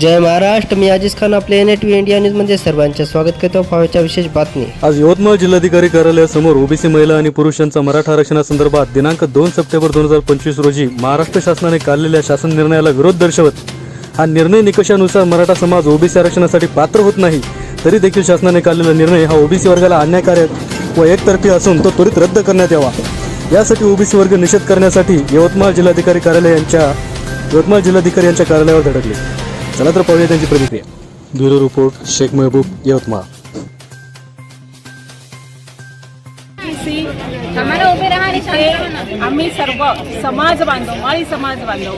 जय महाराष्ट्र मी अजिज खान आपल्या N T India न्यूजमध्ये सर्वांचे स्वागत करतो. पाहायच्या विशेष बातमी. आज यवतमाळ जिल्हाधिकारी कार्यालयासमोर ओबीसी महिला आणि पुरुषांचा मराठा आरक्षणासंदर्भात दिनांक दोन सप्टेंबर दोन हजार पंचवीस रोजी महाराष्ट्र शासनाने काढलेल्या शासन निर्णयाला विरोध दर्शवत हा निर्णय निकषानुसार मराठा समाज ओबीसी आरक्षणासाठी पात्र होत नाही तरी देखील शासनाने काढलेला निर्णय हा ओबीसी वर्गाला अन्यायकारक व एकतर्फी असून तो त्वरित रद्द करण्यात यावा. यासाठी ओबीसी वर्ग निषेध करण्यासाठी यवतमाळ जिल्हाधिकारी कार्यालय यांच्या यवतमाळ जिल्हाधिकारी यांच्या कार्यालयावर धडकले. चला तर पाहूया त्यांची प्रतिक्रिया. ब्युरो रिपोर्ट शेख महबूब यवतमाळ. आम्हाला उभे आम्ही सर्व समाज बांधव माळी समाज बांधव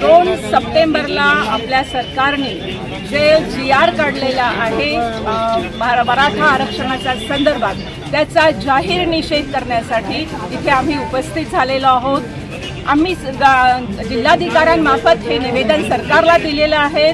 दोन सप्टेंबरला आपल्या सरकारने जे जी आर काढलेला आहे मराठा आरक्षणाच्या संदर्भात त्याचा जाहीर निषेध करण्यासाठी इथे आम्ही उपस्थित झालेलो आहोत. आम्ही स- जिल्हाधिकाऱ्यांमार्फत हे निवेदन सरकारला दिलेलं आहे.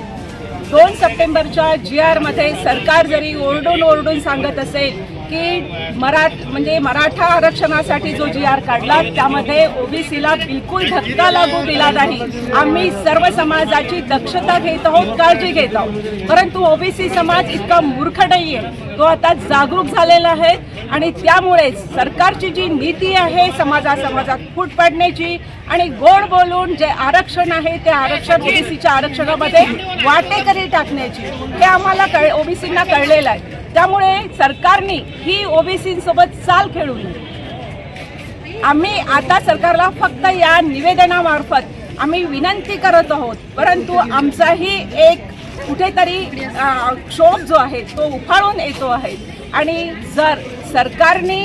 दोन सप्टेंबरच्या जी आरमध्ये सरकार जरी ओरडून ओरडून सांगत असेल की मराठ म्हणजे मराठा आरक्षणासाठी जो जी आर काढला त्यामध्ये ओबीसीला बिलकुल धक्का लागू दिला नाही. आम्ही सर्व समाजाची दक्षता घेत आहोत काळजी घेत आहोत. परंतु ओबीसी समाज इतका मूर्ख नाही आहे तो आता जागरूक झालेला आहे आणि त्यामुळेच सरकारची जी नीती आहे समाजा समाजात फूट पाडण्याची आणि गोड बोलून जे आरक्षण आहे ते आरक्षण ओबीसीच्या आरक्षणामध्ये वाटेकरी टाकण्याची हे आम्हाला कळ ओबीसींना कळलेलं आहे. त्यामुळे सरकारने ही ओबीसींसोबत चाल खेळू नये आम्ही आता सरकारला फक्त या निवेदनामार्फत आम्ही विनंती करत आहोत परंतु आमचाही एक कुठेतरी क्षोभ जो आहे तो उफाळून येतो आहे. आणि जर सरकारने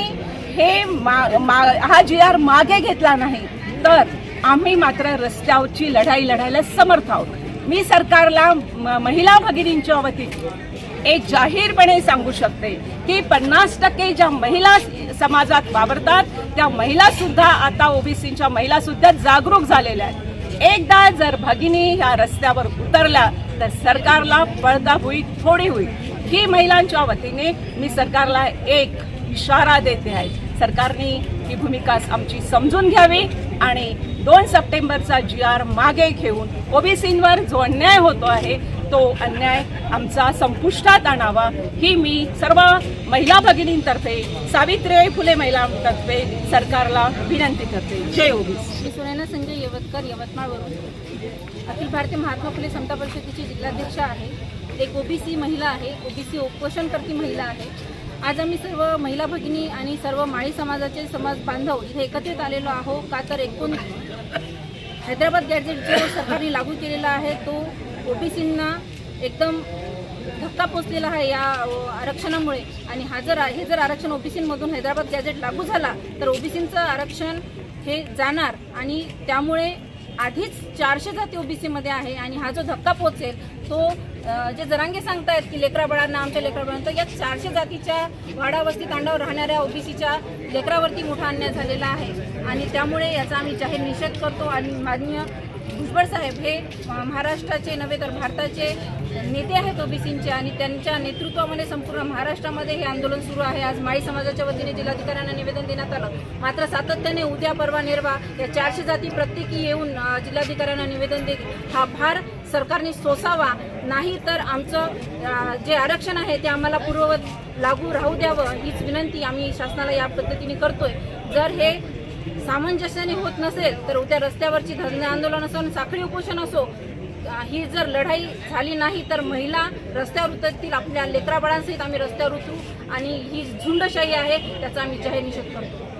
हे मा, मा, हा जी आर मागे घेतला नाही तर आम्ही मात्र रस्त्यावरची लढाई लढायला समर्थ आहोत. मी सरकारला महिला भगिनींच्या वतीने एक जाहीरपणे सांगू शकते की पन्नास टक्के ज्या महिला समाजात वावरतात त्या महिला सुद्धा आता ओबीसीच्या महिला सुद्धा जागरूक झालेल्या आहेत. एकदा जर भगिनी ह्या रस्त्यावर उतरल्या तर सरकारला पळदा होईल थोडी होईल. ही महिलांच्या वतीने मी सरकारला एक इशारा देते आहे सरकारने ही भूमिका आमची समजून घ्यावी आणि दोन सप्टेंबरचा जी आर मागे घेऊन ओबीसींवर जो अन्याय होतो आहे तो अन्याय आमचा संपुष्टात आणावा. ही मी सर्व महिला भगिनींतर्फे सावित्रीबाई फुले महिलांतर्फे सरकारला विनंती करते. जय ओबीसी. मी सुनैना संजय यवतकर यवतमाळवरून. अखिल भारतीय महात्मा फुले समता परिषदेची जिल्हाध्यक्ष आहे. एक ओबीसी महिला आहे. ओबीसी उपोषणकर्ती महिला आहे. आज आम्ही सर्व महिला भगिनी आणि सर्व माळी समाजाचे समाज बांधव इथे एकत्रित आलेलो आहो का तर एकूण हैदराबाद गॅजेट जो सरकारने लागू केलेला आहे तो ओबीसींना एकदम धक्का पोचलेला आहे या आरक्षणामुळे. आणि हा जर हे जर आरक्षण ओबीसीमधून हैदराबाद गॅजेट लागू झाला तर ओबीसींचं आरक्षण हे जाणार. आणि त्यामुळे आधीच चारशे जाती ओबीसीमध्ये आहे आणि हा जो धक्का पोचेल तो जे जरांगे सांगतायत की लेकरा बाळांना आमच्या लेकरा बाळांना तर या चारशे जातीच्या वाडावस्ती तांडावर राहणाऱ्या ओबीसीच्या लेकरावरती मोठा अन्याय झालेला आहे. आणि त्यामुळे याचा आम्ही जाहीर निषेध करतो आणि माननीय भुजबळ साहेब हे महाराष्ट्राचे नव्हे तर भारताचे नेते आहेत ओबीसींचे आणि त्यांच्या नेतृत्वामध्ये संपूर्ण महाराष्ट्रामध्ये हे आंदोलन सुरू आहे. आज माळी समाजाच्या वतीने जिल्हाधिकाऱ्यांना निवेदन देण्यात आलं. मात्र सातत्याने उद्या परवा निर्वा या चारशे जाती प्रत्येकी येऊन जिल्हाधिकाऱ्यांना निवेदन देत हा भार सरकारने सोसावा. नाही तर आमचं जे आरक्षण आहे ते आम्हाला पूर्ववत लागू राहू द्यावं हीच विनंती आम्ही शासनाला या पद्धतीने करतोय. जर हे सामंजस्याने होत नसेल तर उद्या रस्त्यावरची धरणे आंदोलन असो आणि साखळी उपोषण असो ही जर लढाई झाली नाही तर महिला रस्त्यावर उतरतील आपल्या लेकराबाळांसहित आम्ही रस्त्यावर उतरू आणि ही झुंडशाही आहे त्याचा आम्ही जाहीर निषेध करतो.